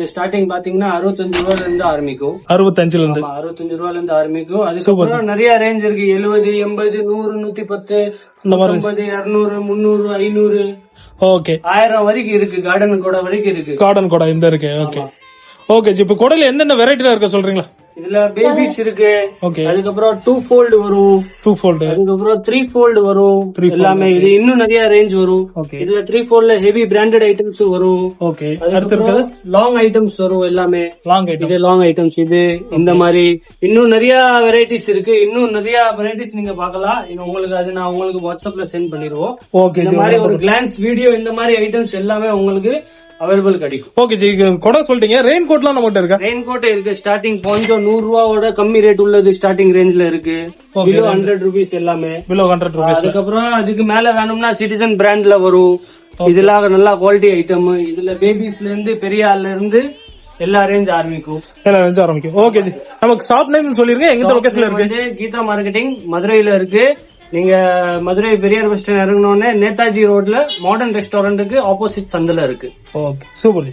Starting பாத்தீங்கன்னா அறுபத்தஞ்சு ரூபால இருந்து ஆரம்பிக்கும். அறுபத்தஞ்சுல இருந்து? அறுபத்தஞ்சு ரூபால இருந்து ஆரம்பிக்கும். அதுக்கப்புறம் நிறைய ரேஞ்ச் இருக்கு. எழுபது எண்பது நூறு நூத்தி பத்து அந்த மாதிரி. ஐம்பது இருநூறு முந்நூறு ஐநூறு. ஓகே. ஆயிரம் வரைக்கும் இருக்கு. கார்டன் கூட வரைக்கும் இருக்கு. கார்டன் கூட இந்த இருக்கு. ஓகே ஓகே இப்போ குடல் என்னென்ன வெரைட்டில இருக்க சொல்றீங்களா? இதுல பேபிஸ் இருக்கு. ஓகே அதுக்கப்புறம் டூ ஃபோல்டு வரும். டூ ஃபோல்டு அதுக்கப்புறம் த்ரீ ஃபோல்டு வரும். எல்லாமே. இது இன்னும் நிறைய ரேஞ்ச் வரும். ஓகே இதுல த்ரீ ஃபோல்ட்ல ஹெவி பிராண்டட் ஐட்டம்ஸ் வரும். ஓகே அடுத்து லாங் ஐட்டம்ஸ் வரும் எல்லாமே. லாங் இது லாங் ஐட்டம்ஸ் இது. இந்த மாதிரி. இன்னும் நிறைய வெரைட்டிஸ் இருக்கு. இன்னும் நிறைய வெரைட்டிஸ் நீங்க பார்க்கலாம். உங்களுக்கு அது நான் உங்களுக்கு வாட்ஸ்அப்ல சென்ட் பண்ணிடுவோம். ஓகே இந்த மாதிரி ஒரு கிளான்ஸ் வீடியோ இந்த மாதிரி ஐட்டம்ஸ் எல்லாமே உங்களுக்கு அவைலபிள் கிடைக்கும் ஓகே ஜி குடம் சொல்லிட்டீங்க. ரெயின் கோட்லாம் நம்மகிட்ட இருக்கா? ரெயின் கோட் இருக்கு. ஸ்டார்டிங் கொஞ்சம் நூறு ரூபாவோட கம்மி ரேட் உள்ளது ஸ்டார்டிங் ரேஞ்ச்ல இருக்கு. கிலோ ஹண்ட்ரட் ருபீஸ் எல்லாமே. பிலோ ஹண்ட்ரட் ருபீஸ் அதுக்கப்புறம் அதுக்கு மேல வேணும்னா சிட்டிசன் பிராண்ட்ல வரும். இதெல்லாம் நல்லா குவாலிட்டி ஐட்டம் இதுல பேபிஸ்ல இருந்து பெரிய ஆள்ல இருந்து எல்லா ரேஞ்ச் ஆரம்பிக்கும். எல்லாம் வந்து ஆரம்பிக்கும். Okay G. நமக்கு ஷாப் நேம் சொல்லிருங்க. எங்க லொகேஷன்ல இருக்கு? கீதா மார்க்கெட்டிங் மதுரையில இருக்கு. நீங்க மதுரை பெரியார் பஸ் ஸ்டாண்ட் இறங்கினோடனே நேதாஜி ரோட்ல மாடர்ன் ரெஸ்டாரண்ட்டுக்கு ஆப்போசிட் சந்தில இருக்கு. Okay super.